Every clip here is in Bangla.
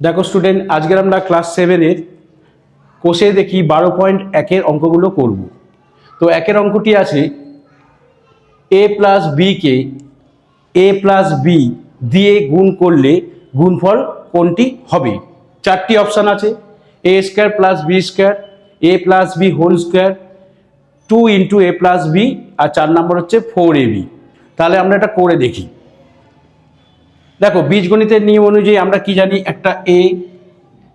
দেখো স্টুডেন্ট আজকের আমরা ক্লাস সেভেনের কোষে দেখি বারো পয়েন্ট একের অঙ্কগুলো করব। তো একের অঙ্কটি আছে এ প্লাস বিকে এ প্লাস বি দিয়ে গুণ করলে গুণফল কোনটি হবে? চারটি অপশান আছে A square plus B square A plus B whole square two into A plus B আর চার নম্বর হচ্ছে ফোর এ বি তাহলে আমরা এটা করে দেখি। দেখো, বীজগণিতের নিয়ম অনুযায়ী আমরা কি জানি, একটা এ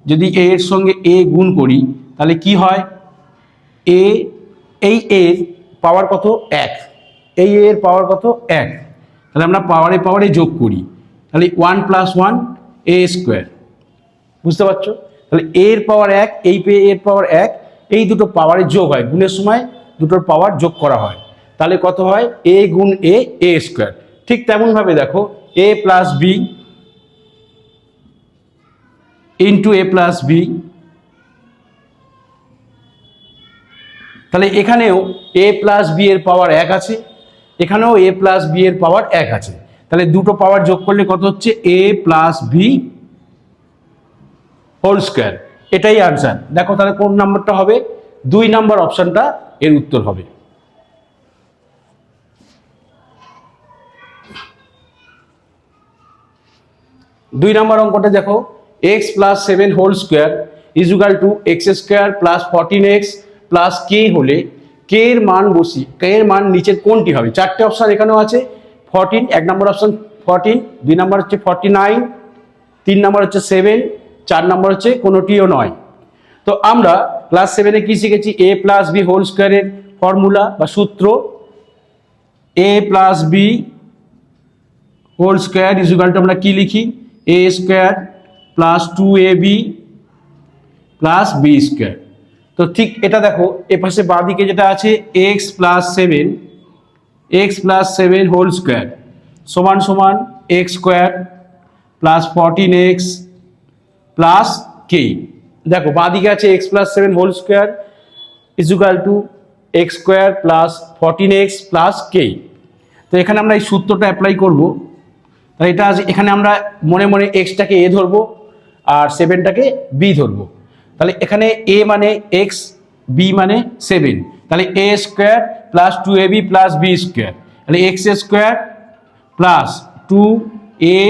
যদি এ এর সঙ্গে এ গুণ করি, তাহলে কি হয়? এ এই এর পাওয়ার কত? এক। এই এ এর পাওয়ার কত? এক। তাহলে আমরা পাওয়ারে পাওয়ারে যোগ করি। তাহলে one plus one A square বুঝতে পারছ? তাহলে এর পাওয়ার এক, এই পে এর পাওয়ার এক, এই দুটো পাওয়ারের যোগ হয়। গুণের সময় দুটোর পাওয়ার যোগ করা হয়। তাহলে কত হয়? এ গুণ এ এ স্কোয়ার ঠিক তেমনভাবে দেখো A plus B into A plus B তাহলে এখানেও এ প্লাস বি এর পাওয়ার এক আছে, এখানেও এ প্লাস বি এর পাওয়ার এক আছে। তাহলে দুটো পাওয়ার যোগ করলে কত হচ্ছে? A plus B whole square এটাই আনসার দেখো তাহলে কোন নাম্বারটা হবে? দুই নাম্বার অপশনটা এর উত্তর হবে। দুই নম্বর অঙ্কটা দেখো X plus seven whole square equal two X square plus fourteen X plus K হলে কে এর মান বসি কে এর মান নিচের কোনটি হবে? চারটে অপশান এখানেও আছে ফর্টিন এক নম্বর অপশান ফর্টিন দুই নম্বর হচ্ছে ফর্টি নাইন তিন নম্বর হচ্ছে সেভেন চার নম্বর হচ্ছে কোনোটিও নয়। তো আমরা ক্লাস সেভেনে কি শিখেছি? এ প্লাস বি হোল স্কোয়ারের ফর্মুলা বা সূত্র। A plus B whole square ইজুগালটা আমরা কি লিখি? A square plus two A B plus B square তো ঠিক এটা দেখো, এ পাশে বাঁদিকে যেটা আছে X plus seven X plus seven whole square সমান সমান X square plus fourteen X plus K দেখো, বাঁদিকে আছে X plus seven whole square equal two X square plus fourteen X plus K তো এখানে আমরা এই সূত্রটা অ্যাপ্লাই করব। এটা এখানে আমরা মনে মনে এক্সটাকে এ ধরবো আর সেভেনটাকে বি ধরবো। তাহলে এখানে এ মানে এক্স বি মানে সেভেন তাহলে A square plus two A B plus B square তাহলে X square plus two A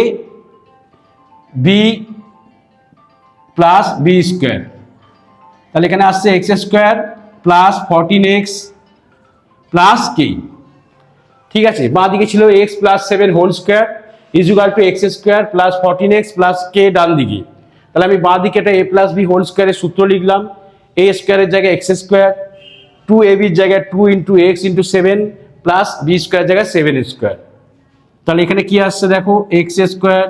B plus B square তাহলে এখানে আসছে X square plus fourteen X plus K ঠিক আছে বাঁ দিকে ছিল X plus seven whole square equal two X square plus fourteen X plus K ডান দিকে। তাহলে আমি বাঁ দিকে এটা এ প্লাস বি হোল স্কোয়ারের সূত্র লিখলাম। এ স্কোয়ারের জায়গায় এক্স স্কোয়ার টু এ বির জায়গায় two into X into seven plus B square জায়গায় সেভেন স্কোয়ার তাহলে এখানে কি আসছে দেখো? X square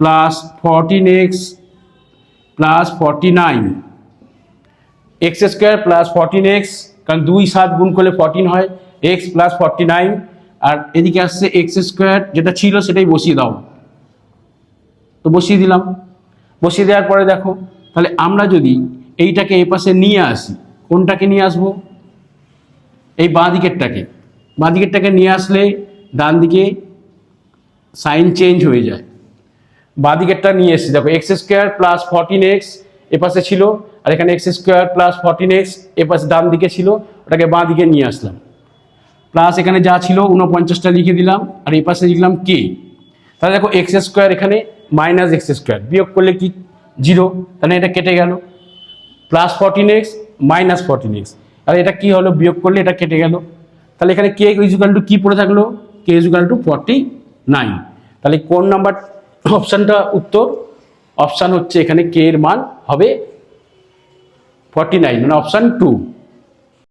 plus fourteen X plus forty nine X square plus fourteen X কারণ দুই সাত গুণ করলে ফর্টিন হয়। এক্স প্লাস ফর্টি নাইন আর এদিকে আসছে এক্স স্কোয়ার যেটা ছিল সেটাই বসিয়ে দাও। তো বসিয়ে দিলাম। বসিয়ে দেওয়ার পরে দেখো, তাহলে আমরা যদি এইটাকে এই পাশে নিয়ে আসি, কোনটাকে নিয়ে আসব? এই বাঁ দিকেরটাকে। বাঁ দিকেরটাকে নিয়ে আসলে ডান দিকে সাইন চেঞ্জ হয়ে যায়। বাঁ দিকেরটা নিয়ে এসেছি। দেখো X square plus fourteen X এপাশে ছিল, আর এখানে X square plus fourteen X এপাশে ডান দিকে ছিল, ওটাকে বাঁ দিকে নিয়ে আসলাম। প্লাস এখানে যা ছিল উনপঞ্চাশটা লিখে দিলাম, আর এই পাশে লিখলাম কে তাহলে দেখো এক্স স্কোয়ার এখানে মাইনাস এক্স স্কোয়ার বিয়োগ করলে কি? জিরো তাহলে এটা কেটে গেল। Plus fourteen X minus fourteen X আর এটা কি হলো? বিয়োগ করলে এটা কেটে গেল। তাহলে এখানে কে ইজুকাল টু কি পড়ে থাকল? K equal to forty nine তাহলে কোন নাম্বার অপশানটা উত্তর। অপশান হচ্ছে এখানে কে এর মান হবে ফর্টি নাইন মানে অপশান টু